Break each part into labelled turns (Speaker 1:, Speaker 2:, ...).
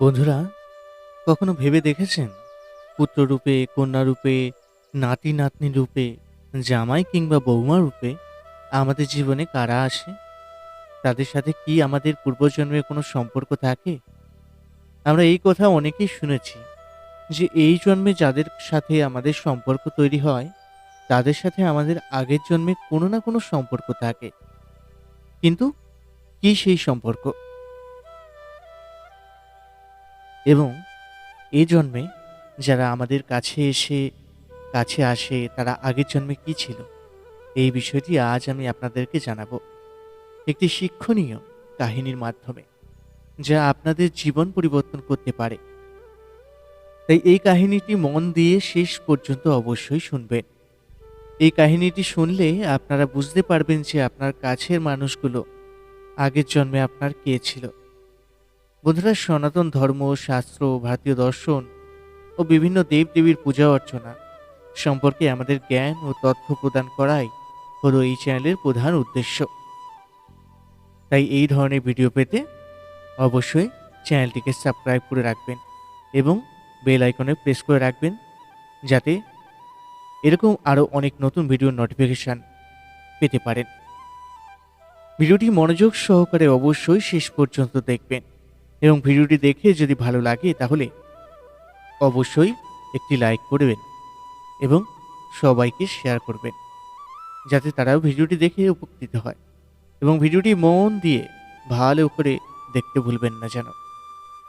Speaker 1: বন্ধুরা, কখনো ভেবে দেখেছেন? পুত্ররূপে, কন্যারূপে, নাতি নাতনি রূপে, জামাই কিংবা বৌমা রূপে আমাদের জীবনে কারা আসে? তাদের সাথে কি আমাদের পূর্বজন্মের কোনো সম্পর্ক থাকে? আমরা এই কথা অনেকেই শুনেছি যে এই জন্মে যাদের সাথে আমাদের সম্পর্ক তৈরি হয়, তাদের সাথে আমাদের আগের জন্মে কোনো না কোনো সম্পর্ক থাকে। কিন্তু কি সেই সম্পর্ক? এবং এ জন্মে যারা আমাদের কাছে এসে, কাছে আসে, তারা আগের জন্মে কি ছিল? এই বিষয়টি আজ আমি আপনাদেরকে জানাব। একটি শিক্ষণীয় কাহিনীর মাধ্যমে, যা আপনাদের জীবন পরিবর্তন করতে পারে। তাই এই কাহিনীটি মন দিয়ে শেষ পর্যন্ত অবশ্যই শুনবেন। এই কাহিনীটি শুনলে আপনারা বুঝতে পারবেন যে আপনার কাছের মানুষগুলো আগের জন্মে আপনার কে ছিল। বন্ধুরা, সনাতন ধর্ম, শাস্ত্র, ভারতীয় দর্শন ও বিভিন্ন দেবদেবীর পূজা অর্চনা সম্পর্কে আমাদের জ্ঞান ও তথ্য প্রদান করাই হলো এই চ্যানেলের প্রধান উদ্দেশ্য। তাই এই ধরনের ভিডিও পেতে অবশ্যই চ্যানেলটিকে সাবস্ক্রাইব করে রাখবেন এবং বেল আইকনে প্রেস করে রাখবেন যাতে এরকম আরও অনেক নতুন ভিডিওর নোটিফিকেশান পেতে পারেন। ভিডিওটি মনোযোগ সহকারে অবশ্যই শেষ পর্যন্ত দেখবেন। এবং ভিডিওটি দেখে যদি ভালো লাগে তাহলে অবশ্যই একটি লাইক করবেন এবং সবাইকে শেয়ার করবেন, যাতে তারাও ভিডিওটি দেখে উপকৃত হয় এবং ভিডিওটি মন দিয়ে ভালো করে দেখতে ভুলবেন না যেন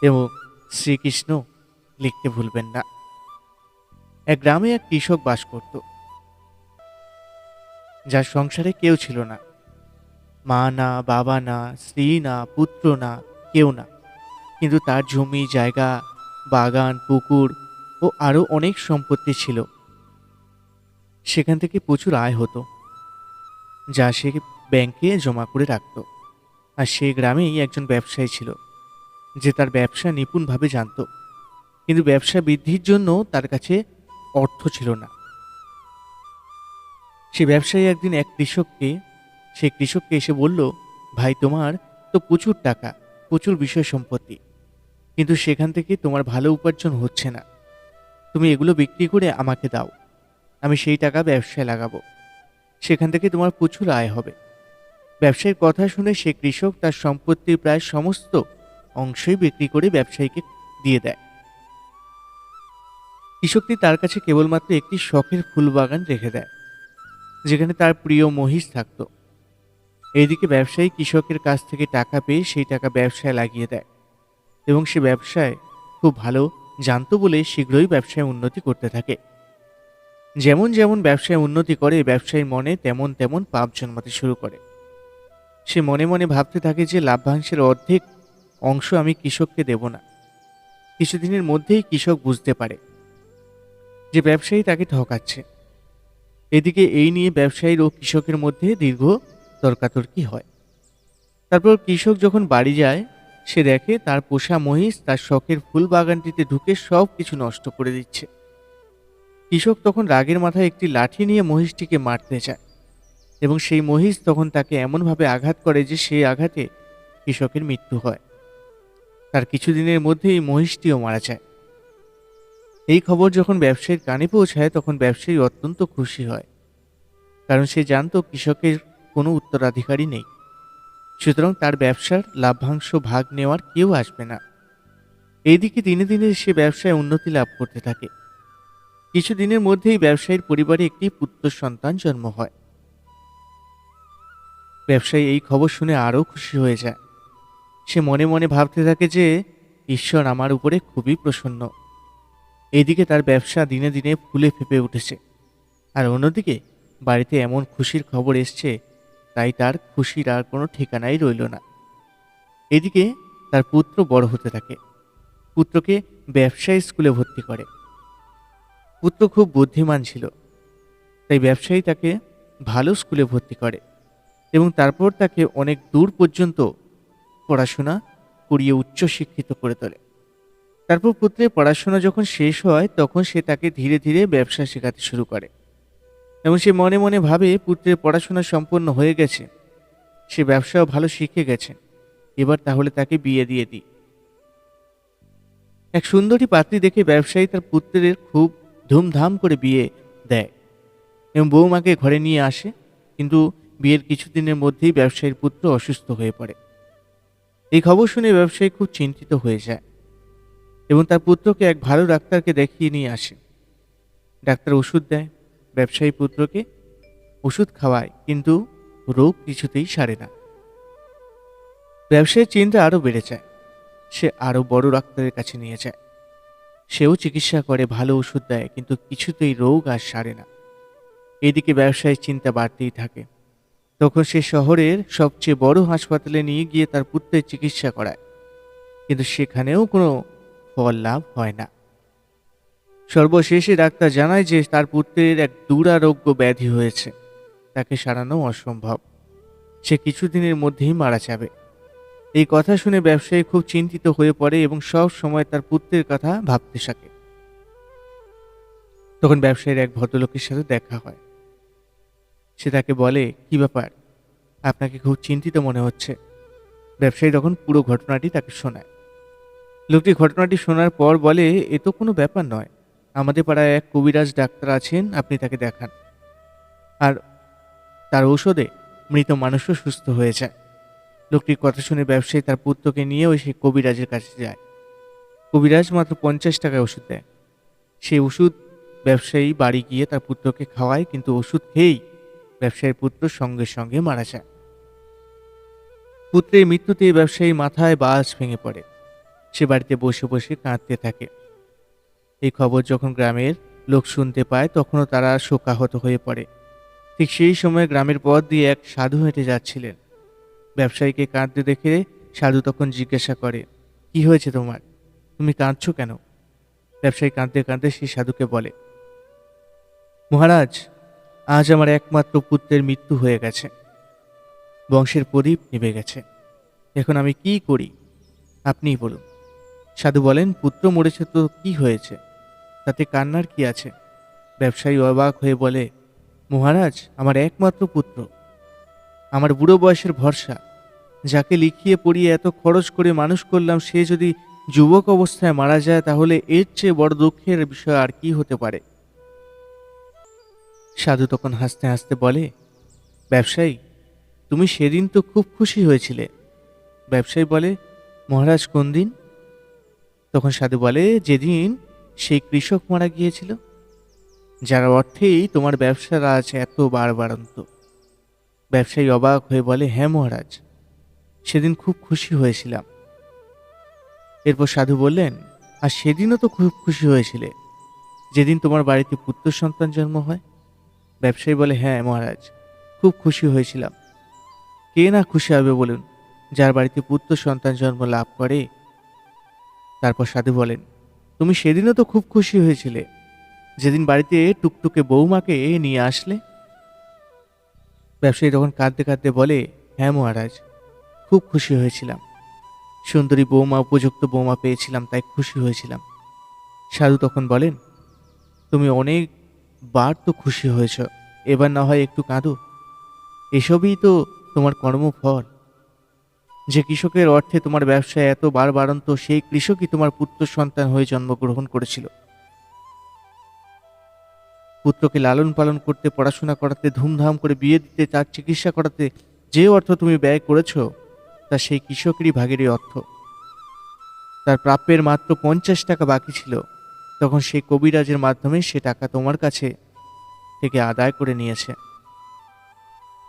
Speaker 1: এবং শ্রীকৃষ্ণ লিখতে ভুলবেন না। এক গ্রামে এক কৃষক বাস করত। যার সংসারে কেউ ছিল না। মা না, বাবা না, স্ত্রী না, পুত্র না, কেউ না। কিন্তু তার জমি, জায়গা, বাগান, পুকুর ও আরও অনেক সম্পত্তি ছিল। সেখান থেকে প্রচুর আয় হতো, যা সে ব্যাংকে জমা করে রাখত। আর সেই গ্রামেই একজন ব্যবসায়ী ছিল, যে তার ব্যবসা নিপুণভাবে জানত। কিন্তু ব্যবসা বৃদ্ধির জন্য তার কাছে অর্থ ছিল না। সে ব্যবসায়ী একদিন এক কৃষককে, সে কৃষককে এসে বলল, ভাই, তোমার তো প্রচুর টাকা। প্রচুর বিষয় সম্পত্তি। কিন্তু সেখান থেকে তোমার ভালো উপার্জন হচ্ছে না। তুমি এগুলো বিক্রি করে আমাকে দাও। আমি সেই টাকা ব্যবসায় লাগাবো। সেখান থেকে তোমার প্রচুর আয় হবে। ব্যবসায়ীর কথা শুনে সে কৃষক তার সম্পত্তির প্রায় সমস্ত অংশই বিক্রি করে ব্যবসায়ীকে দিয়ে দেয়। কৃষকটি তার কাছে কেবলমাত্র একটি শখের ফুল বাগান রেখে দেয়, যেখানে তার প্রিয় মহিষ থাকতো। এইদিকে ব্যবসায়ী কৃষকের কাছ থেকে টাকা পেয়ে সেই টাকা ব্যবসায় লাগিয়ে দেয় এবং সে ব্যবসায় খুব ভালো জানতো বলে শীঘ্রই ব্যবসায় উন্নতি করতে থাকে। যেমন যেমন ব্যবসায় উন্নতি করে ব্যবসায়ীর মনে তেমন তেমন পাপ জন্মাতে শুরু করে। সে মনে মনে ভাবতে থাকে যে লাভ্যাংশের অর্ধেক অংশ আমি কৃষককে দেব না। কিছুদিনের মধ্যেই কৃষক বুঝতে পারে যে ব্যবসায়ী তাকে ঠকাচ্ছে। এদিকে এই নিয়ে ব্যবসায়ীর ও কৃষকের মধ্যে দীর্ঘ তর্কাতর্কি হয়? তারপর কৃষক যখন বাড়ি যায়, সে দেখে তার পোষা মহিষ তার শখের ফুল বাগানটিতে ঢুকে সব কিছু নষ্ট করে দিচ্ছে। কৃষক তখন রাগের মাথায় একটি লাঠি নিয়ে মহিষটিকে মারতে যায় এবং সেই মহিষ তখন তাকে এমনভাবে আঘাত করে যে সেই আঘাতে কৃষকের মৃত্যু হয়। তার কিছুদিনের মধ্যেই মহিষটিও মারা যায়। এই খবর যখন ব্যবসায়ীর কানে পৌঁছায়, তখন ব্যবসায়ী অত্যন্ত খুশি হয়। কারণ সে জানতো কৃষকের কোনো উত্তরাধিকারী নেই। সুতরাং তার ব্যবসার লাভ্যাংশ ভাগ নেওয়ার কেউ আসবে না। এইদিকে দিনে দিনে সে ব্যবসায় উন্নতি লাভ করতে থাকে। কিছু দিনের মধ্যেই ব্যবসায়ীর পরিবারে একটি পুত্র সন্তান জন্ম হয়। ব্যবসায়ী এই খবর শুনে আরও খুশি হয়ে যায়। সে মনে মনে ভাবতে থাকে যে, ঈশ্বর আমার উপরে খুবই প্রসন্ন। এদিকে তার ব্যবসা দিনে দিনে ফুলে ফেপে উঠেছে। আর অন্যদিকে বাড়িতে এমন খুশির খবর এসছে তাই তার খুশির আর কোনো ঠিকানাই রইল না। এদিকে তার পুত্র বড় হতে থাকে। পুত্রকে ব্যবসায়ী স্কুলে ভর্তি করে। পুত্র খুব বুদ্ধিমান ছিল। তাই ব্যবসায়ী তাকে ভালো স্কুলে ভর্তি করে এবং তারপর তাকে অনেক দূর পর্যন্ত পড়াশোনা করিয়ে উচ্চশিক্ষিত করে তোলে। তারপর পুত্রের পড়াশোনা যখন শেষ হয়, তখন সে তাকে ধীরে ধীরে ব্যবসা শেখাতে শুরু করে। এবং সে মনে মনে ভাবে পুত্রের পড়াশোনা সম্পন্ন হয়ে গেছে। সে ব্যবসাও ভালো শিখে গেছে। এবার তাহলে তাকে বিয়ে দিয়ে দিই। এক সুন্দরী পাত্রী দেখে ব্যবসায়ী তার পুত্রের খুব ধুমধাম করে বিয়ে দেয় এবং বৌমাকে ঘরে নিয়ে আসে। কিন্তু বিয়ের কিছুদিনের মধ্যেই ব্যবসায়ীর পুত্র অসুস্থ হয়ে পড়ে। এই খবর শুনে ব্যবসায়ী খুব চিন্তিত হয়ে যায় এবং তার পুত্রকে এক ভালো ডাক্তারকে দেখিয়ে নিয়ে আসে। ডাক্তার ওষুধ দেয় ব্যবসায়ী পুত্রকে ওষুধ খাওয়ায়, কিন্তু রোগ কিছুতেই সারে না। ব্যবসায়ীর চিন্তা আরও বেড়ে যায়। সে আরও বড় ডাক্তারের কাছে নিয়ে যায়। সেও চিকিৎসা করে, ভালো ওষুধ দেয়, কিন্তু কিছুতেই রোগ আর সারে না। এদিকে ব্যবসায়ীর চিন্তা বাড়তেই থাকে। তখন সে শহরের সবচেয়ে বড় হাসপাতালে নিয়ে গিয়ে তার পুত্রের চিকিৎসা করায়। কিন্তু সেখানেও কোনো ফল লাভ হয় না। সর্বশেষে ডাক্তার জানায় যে তার পুত্রের এক দুরারোগ্য ব্যাধি হয়েছে। তাকে সারানো অসম্ভব। সে কিছুদিনের মধ্যেই মারা যাবে। এই কথা শুনে ব্যবসায়ী খুব চিন্তিত হয়ে পড়ে এবং সব সময় তার পুত্রের কথা ভাবতে থাকে। তখন ব্যবসায়ীর এক ভদ্রলোকের সাথে দেখা হয়। সে তাকে বলে, কি ব্যাপার? আপনাকে খুব চিন্তিত মনে হচ্ছে। ব্যবসায়ী তখন পুরো ঘটনাটি তাকে শোনায়। লোকটি ঘটনাটি শোনার পর বলে, এ তো কোনো ব্যাপার নয়। আমাদের পাড়ায় এক কবিরাজ ডাক্তার আছেন, আপনি তাকে দেখান। আর তার ঔষধে মৃত মানুষও সুস্থ হয়ে যায়। লোকটির কথা শুনে ব্যবসায়ী তার পুত্রকে নিয়ে ওই সেই কবিরাজের কাছে যায়। কবিরাজ মাত্র পঞ্চাশ টাকায় ওষুধ দেয়। সেই ওষুধ ব্যবসায়ী বাড়ি গিয়ে তার পুত্রকে খাওয়ায়, কিন্তু ওষুধ খেয়েই ব্যবসায়ীর পুত্র সঙ্গে সঙ্গে মারা যায়। পুত্রের মৃত্যুতে ব্যবসায়ী মাথায় বাস ভেঙে পড়ে। সে বাড়িতে বসে বসে কাঁদতে থাকে। এই খবর যখন গ্রামের লোক শুনতে পায়, তখনও তারা শোকাহত হয়ে পড়ে। ঠিক সেই সময় গ্রামের পথ দিয়ে এক সাধু হেঁটে যাচ্ছিলেন। ব্যবসায়ীকে কাঁদতে দেখে সাধু তখন জিজ্ঞাসা করে, কি হয়েছে তোমার? তুমি কাঁদছো কেন? ব্যবসায়ী কাঁদতে কাঁদতে সেই সাধুকে বলে, মহারাজ, আজ আমার একমাত্র পুত্রের মৃত্যু হয়ে গেছে। বংশের প্রদীপ নিভে গেছে। এখন আমি কি করি? আপনিই বলুন। সাধু বলেন, পুত্র মরেছে তো কি হয়েছে? তাতে কান্নার কি আছে? ব্যবসায়ী অবাক হয়ে বলে, মহারাজ, আমার একমাত্র পুত্র। আমার বুড়ো বয়সের ভরসা। যাকে লিখিয়ে পড়িয়ে এত খরচ করে মানুষ করলাম, সে যদি যুবক অবস্থায় মারা যায়, তাহলে এর চেয়ে বড় দুঃখের বিষয় আর কি হতে পারে? সাধু তখন হাসতে হাসতে বলে, ব্যবসায়ী, তুমি সেদিন তো খুব খুশি হয়েছিলে। ব্যবসায়ী বলে, মহারাজ, কোন দিন? তখন সাধু বলে, যেদিন সেই কৃষক মারা গিয়েছিল, যার অর্থেই তোমার ব্যবসার আজ এত বাড়বাড়ন্ত ব্যবসায়ী অবাক হয়ে বলে হ্যাঁ মহারাজ, সেদিন খুব খুশি হয়েছিলাম। এরপর সাধু বললেন, আর সেদিনও তো খুব খুশি হয়েছিলে, যেদিন তোমার বাড়িতে পুত্র সন্তান জন্ম হয়? ব্যবসায়ী বলে হ্যাঁ মহারাজ, খুব খুশি হয়েছিলাম। কে না খুশি হবে বলুন, যার বাড়িতে পুত্র সন্তান জন্ম লাভ করে তারপর সাধু বলেন, তুমি সেদিনও তো খুব খুশি হয়েছিলে। যেদিন বাড়িতে টুকটুকে বৌমাকে নিয়ে আসলে? ব্যবসায়ী তখন কাঁদতে কাঁদতে বলে হ্যাঁ মহারাজ, খুব খুশি হয়েছিলাম। সুন্দরী বৌমা, উপযুক্ত বৌমা পেয়েছিলাম, তাই খুশি হয়েছিলাম। সাধু তখন বলেন, তুমি অনেক বার তো খুশি হয়েছ, এবার না হয় একটু কাঁদো। এসবই তো তোমার কর্মফল। যে কৃষকের অর্থে তোমার ব্যবসায় এত বার বাড়ন্ত, সেই কৃষকই তোমার পুত্র সন্তান হয়ে জন্মগ্রহণ করেছিল। পুত্রকে লালন পালন করতে, পড়াশোনা করাতে, ধুমধাম করে বিয়ে দিতে, তার চিকিৎসা করাতে যে অর্থ তুমি ব্যয় করেছ, তা সেই কৃষকেরই ভাগেরই অর্থ। তার প্রাপ্যের মাত্র পঞ্চাশ টাকা বাকি ছিল। তখন সেই কবিরাজের মাধ্যমে সে টাকা তোমার কাছে থেকে আদায় করে নিয়েছে।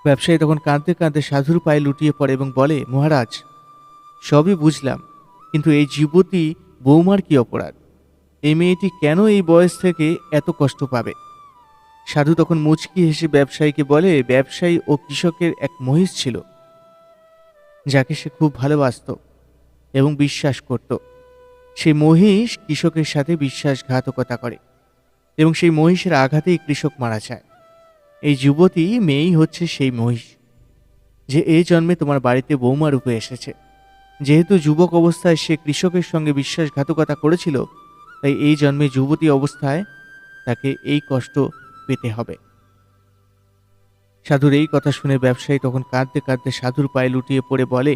Speaker 1: ব্যবসায়ী তখন কাঁদতে কাঁদতে সাধুর পায়ে লুটিয়ে পড়ে এবং বলে, মহারাজ, সবই বুঝলাম, কিন্তু এই যুবতী বৌমার কি অপরাধ? এই মেয়েটি কেন এই বয়স থেকে এত কষ্ট পাবে? সাধু তখন মুচকি হেসে ব্যবসায়ীকে বলে, ব্যবসায়ী ও কৃষকের এক মহিষ ছিল, যাকে সে খুব ভালোবাসত এবং বিশ্বাস করত। সেই মহিষ কৃষকের সাথে বিশ্বাসঘাতকতা করে এবং সেই মহিষের আঘাতেই কৃষক মারা যায়। এই যুবতী মেয়েই হচ্ছে সেই মহিষ, যে এই জন্মে তোমার বাড়িতে বৌমা রূপে এসেছে। যেহেতু যুবক অবস্থায় সে কৃষকের সঙ্গে বিশ্বাসঘাতকতা করেছিল, তাই এই জন্মে যুবতী অবস্থায় তাকে এই কষ্ট পেতে হবে। সাধুর এই কথা শুনে ব্যবসায়ী তখন কাঁদতে কাঁদতে সাধুর পায়ে লুটিয়ে পড়ে বলে,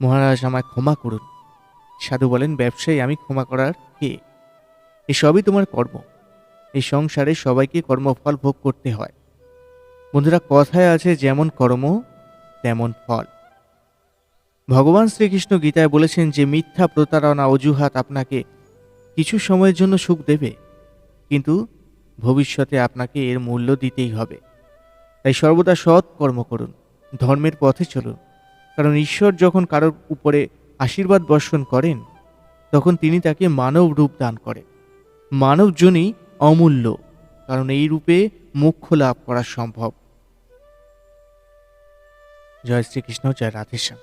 Speaker 1: মহারাজ, আমায় ক্ষমা করুন। সাধু বলেন, ব্যবসায়ী, আমি ক্ষমা করার কে? এসবই তোমার কর্ম। এই সংসারে সবাইকে কর্মফল ভোগ করতে হয়। বন্ধুরা, কথায় আছে, যেমন কর্ম, তেমন ফল। ভগবান শ্রীকৃষ্ণ গীতায় বলেছেন যে, মিথ্যা প্রতারণা অজুহাত আপনাকে কিছু সময়ের জন্য সুখ দেবে, কিন্তু ভবিষ্যতে আপনাকে এর মূল্য দিতেই হবে। তাই সর্বদা সৎ কর্ম করুন, ধর্মের পথে চলুন। কারণ ঈশ্বর যখন কারোর উপরে আশীর্বাদ বর্ষণ করেন, তখন তিনি তাকে মানব রূপ দান করেন। মানবজনই অমূল্য কারণ এই রূপে মোক্ষ লাভ করা সম্ভব। জয় শ্রীকৃষ্ণ জয় রাধেশ্যাম।